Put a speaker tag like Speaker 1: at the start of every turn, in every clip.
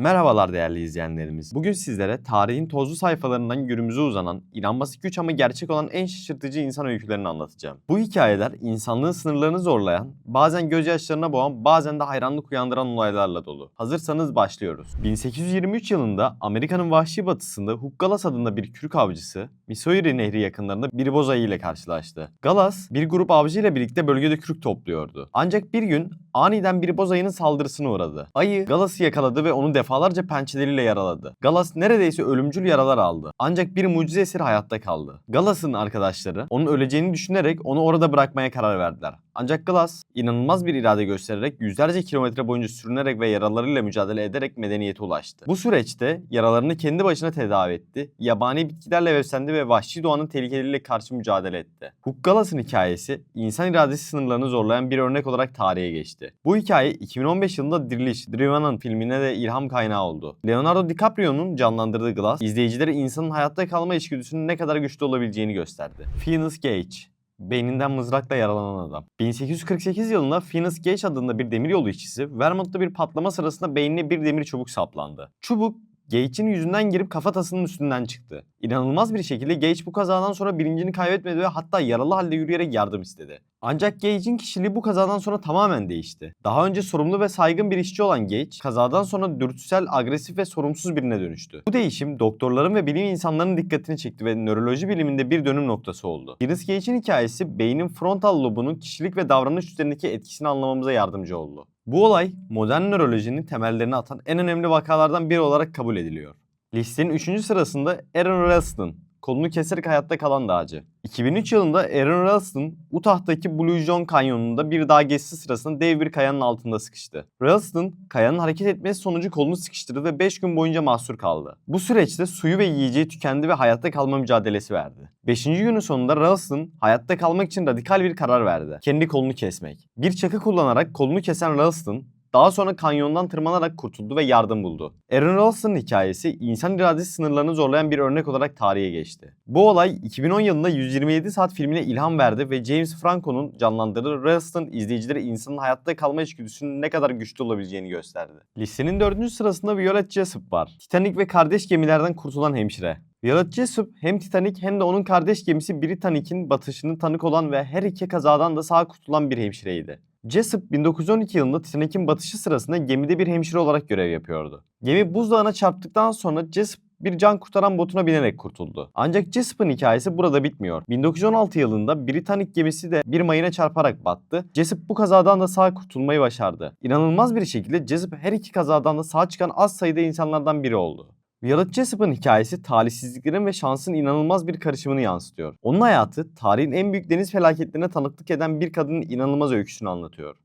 Speaker 1: Merhabalar değerli izleyenlerimiz. Bugün sizlere tarihin tozlu sayfalarından günümüze uzanan, inanması güç ama gerçek olan en şaşırtıcı insan öykülerini anlatacağım. Bu hikayeler insanlığın sınırlarını zorlayan, bazen gözyaşlarına boğan, bazen de hayranlık uyandıran olaylarla dolu. Hazırsanız başlıyoruz. 1823 yılında Amerika'nın vahşi batısında Hugh Galas adında bir kürk avcısı, Missouri Nehri yakınlarında bir boz ayı ile karşılaştı. Galas, bir grup avcı ile birlikte bölgede kürk topluyordu. Ancak bir gün aniden bir boz ayının saldırısına uğradı. Ayı Galas'ı yakaladı ve onu defalarca pençeleriyle yaraladı. Galas neredeyse ölümcül yaralar aldı. Ancak bir mucize eseri hayatta kaldı. Galas'ın arkadaşları onun öleceğini düşünerek onu orada bırakmaya karar verdiler. Ancak Galas inanılmaz bir irade göstererek yüzlerce kilometre boyunca sürünerek ve yaralarıyla mücadele ederek medeniyete ulaştı. Bu süreçte yaralarını kendi başına tedavi etti, yabani bitkilerle beslendi ve vahşi doğanın tehlikeleriyle karşı mücadele etti. Hugh Galas'ın hikayesi insan iradesi sınırlarını zorlayan bir örnek olarak tarihe geçti. Bu hikaye 2015 yılında Diriliş, Driven'ın filmine de ilham kaynağı oldu. Leonardo DiCaprio'nun canlandırdığı Glass, izleyicilere insanın hayatta kalma içgüdüsünün ne kadar güçlü olabileceğini gösterdi. Phineas Gage Beyninden mızrakla yaralanan adam. 1848 yılında Phineas Gage adında bir demiryolu işçisi Vermont'ta bir patlama sırasında beynine bir demir çubuk saplandı. Çubuk Gage'in yüzünden girip kafatasının üstünden çıktı. İnanılmaz bir şekilde Gage bu kazadan sonra bilincini kaybetmedi ve hatta yaralı halde yürüyerek yardım istedi. Ancak Gage'in kişiliği bu kazadan sonra tamamen değişti. Daha önce sorumlu ve saygın bir işçi olan Gage, kazadan sonra dürtüsel, agresif ve sorumsuz birine dönüştü. Bu değişim doktorların ve bilim insanlarının dikkatini çekti ve nöroloji biliminde bir dönüm noktası oldu. Phineas Gage'in hikayesi beynin frontal lobunun kişilik ve davranış üzerindeki etkisini anlamamıza yardımcı oldu. Bu olay modern nörolojinin temellerini atan en önemli vakalardan biri olarak kabul ediliyor. Listenin 3. sırasında Aaron Ralston, kolunu keserek hayatta kalan dağcı. 2003 yılında Aaron Ralston, Utah'taki Blue John Kanyonu'nda bir dağ gezisi sırasında dev bir kayanın altında sıkıştı. Ralston, kayanın hareket etmesi sonucu kolunu sıkıştırdı ve 5 gün boyunca mahsur kaldı. Bu süreçte suyu ve yiyeceği tükendi ve hayatta kalma mücadelesi verdi. 5. günün sonunda Ralston, hayatta kalmak için radikal bir karar verdi. Kendi kolunu kesmek. Bir çakı kullanarak kolunu kesen Ralston, daha sonra kanyondan tırmanarak kurtuldu ve yardım buldu. Aaron Ralston'ın hikayesi insan iradesi sınırlarını zorlayan bir örnek olarak tarihe geçti. Bu olay 2010 yılında 127 saat filmine ilham verdi ve James Franco'nun canlandırdığı Ralston izleyicilere insanın hayatta kalma içgüdüsünün ne kadar güçlü olabileceğini gösterdi. Listenin dördüncü sırasında Violet Jessup var. Titanic ve kardeş gemilerden kurtulan hemşire. Violet Jessup hem Titanic hem de onun kardeş gemisi Britannic'in batışını tanık olan ve her iki kazadan da sağ kurtulan bir hemşireydi. Jessup 1912 yılında Titanic'in batışı sırasında gemide bir hemşire olarak görev yapıyordu. Gemi buzdağına çarptıktan sonra Jessup bir can kurtaran botuna binerek kurtuldu. Ancak Jessup'ın hikayesi burada bitmiyor. 1916 yılında Britannic gemisi de bir mayına çarparak battı. Jessup bu kazadan da sağ kurtulmayı başardı. İnanılmaz bir şekilde Jessup her iki kazadan da sağ çıkan az sayıda insanlardan biri oldu. Violet Jessup'ın hikayesi talihsizliklerin ve şansın inanılmaz bir karışımını yansıtıyor. Onun hayatı tarihin en büyük deniz felaketlerine tanıklık eden bir kadının inanılmaz öyküsünü anlatıyor.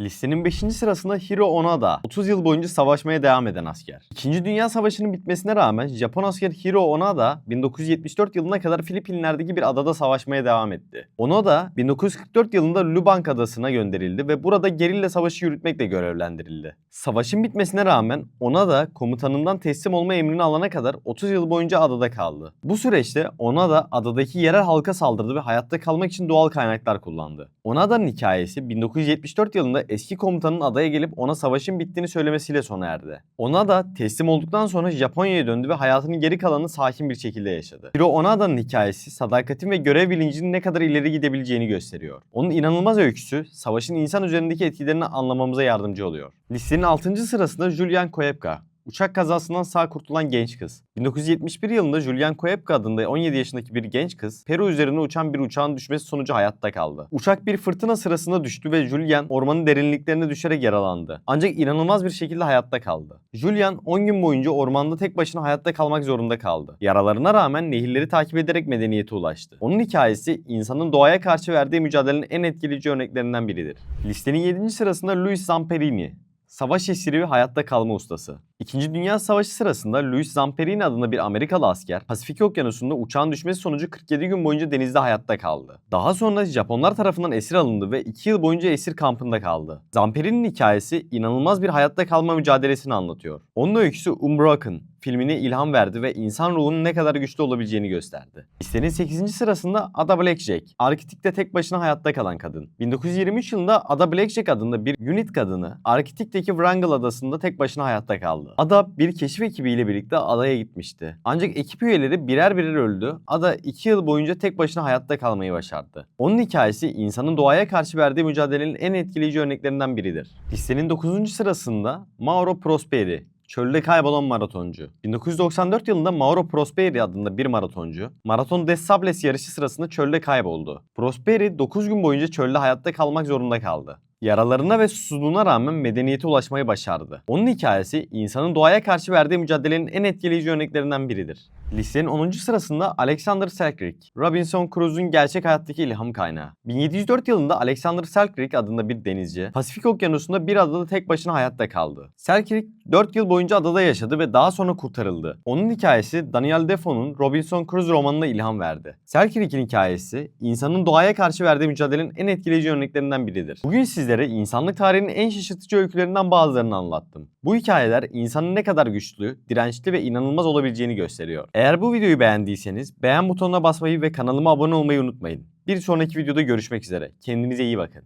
Speaker 1: Listenin 5. sırasında Hiro Onoda, 30 yıl boyunca savaşmaya devam eden asker. İkinci Dünya Savaşı'nın bitmesine rağmen Japon asker Hiro Onoda 1974 yılına kadar Filipinler'deki bir adada savaşmaya devam etti. Onoda 1944 yılında Lubang adasına gönderildi ve burada gerilla savaşı yürütmekle görevlendirildi. Savaşın bitmesine rağmen Onoda komutanından teslim olma emrini alana kadar 30 yıl boyunca adada kaldı. Bu süreçte Onoda adadaki yerel halka saldırdı ve hayatta kalmak için doğal kaynaklar kullandı. Onoda'nın hikayesi 1974 yılında eski komutanın adaya gelip ona savaşın bittiğini söylemesiyle sona erdi. Onada teslim olduktan sonra Japonya'ya döndü ve hayatının geri kalanını sakin bir şekilde yaşadı. Hiro Onada'nın hikayesi sadakatin ve görev bilincinin ne kadar ileri gidebileceğini gösteriyor. Onun inanılmaz öyküsü savaşın insan üzerindeki etkilerini anlamamıza yardımcı oluyor. Listenin 6. sırasında Julian Koepka. Uçak kazasından sağ kurtulan genç kız. 1971 yılında Julian Koepka adında 17 yaşındaki bir genç kız, Peru üzerine uçan bir uçağın düşmesi sonucu hayatta kaldı. Uçak bir fırtına sırasında düştü ve Julian ormanın derinliklerine düşerek yaralandı. Ancak inanılmaz bir şekilde hayatta kaldı. Julian 10 gün boyunca ormanda tek başına hayatta kalmak zorunda kaldı. Yaralarına rağmen nehirleri takip ederek medeniyete ulaştı. Onun hikayesi insanın doğaya karşı verdiği mücadelenin en etkileyici örneklerinden biridir. Listenin 7. sırasında Luis Zamperini. Savaş esiri ve hayatta kalma ustası. İkinci Dünya Savaşı sırasında Luis Zamperini adında bir Amerikalı asker Pasifik Okyanusu'nda uçağın düşmesi sonucu 47 gün boyunca denizde hayatta kaldı. Daha sonra Japonlar tarafından esir alındı ve 2 yıl boyunca esir kampında kaldı. Zamperini'nin hikayesi inanılmaz bir hayatta kalma mücadelesini anlatıyor. Onun öyküsü Unbroken filmine ilham verdi ve insan ruhunun ne kadar güçlü olabileceğini gösterdi. Listenin 8. sırasında Ada Blackjack, Arktik'te tek başına hayatta kalan kadın. 1923 yılında Ada Blackjack adında bir unit kadını Arktik'teki Wrangell adasında tek başına hayatta kaldı. Ada bir keşif ekibiyle birlikte adaya gitmişti. Ancak ekip üyeleri birer birer öldü. Ada 2 yıl boyunca tek başına hayatta kalmayı başardı. Onun hikayesi insanın doğaya karşı verdiği mücadelenin en etkileyici örneklerinden biridir. Listenin 9. sırasında Mauro Prosperi, Çölde kaybolan maratoncu. 1994 yılında Mauro Prosperi adında bir maratoncu, Maraton des Sables yarışı sırasında çölde kayboldu. Prosperi 9 gün boyunca çölde hayatta kalmak zorunda kaldı. Yaralarına ve susuzluğuna rağmen medeniyete ulaşmayı başardı. Onun hikayesi insanın doğaya karşı verdiği mücadelenin en etkileyici örneklerinden biridir. Listenin 10. sırasında Alexander Selkirk, Robinson Crusoe'un gerçek hayattaki ilham kaynağı. 1704 yılında Alexander Selkirk adında bir denizci, Pasifik Okyanusu'nda bir adada tek başına hayatta kaldı. Selkirk 4 yıl boyunca adada yaşadı ve daha sonra kurtarıldı. Onun hikayesi Daniel Defoe'nun Robinson Crusoe romanına ilham verdi. Selkirk'in hikayesi, insanın doğaya karşı verdiği mücadelenin en etkileyici örneklerinden biridir. Bugün sizlere insanlık tarihinin en şaşırtıcı öykülerinden bazılarını anlattım. Bu hikayeler insanın ne kadar güçlü, dirençli ve inanılmaz olabileceğini gösteriyor. Eğer bu videoyu beğendiyseniz beğen butonuna basmayı ve kanalıma abone olmayı unutmayın. Bir sonraki videoda görüşmek üzere. Kendinize iyi bakın.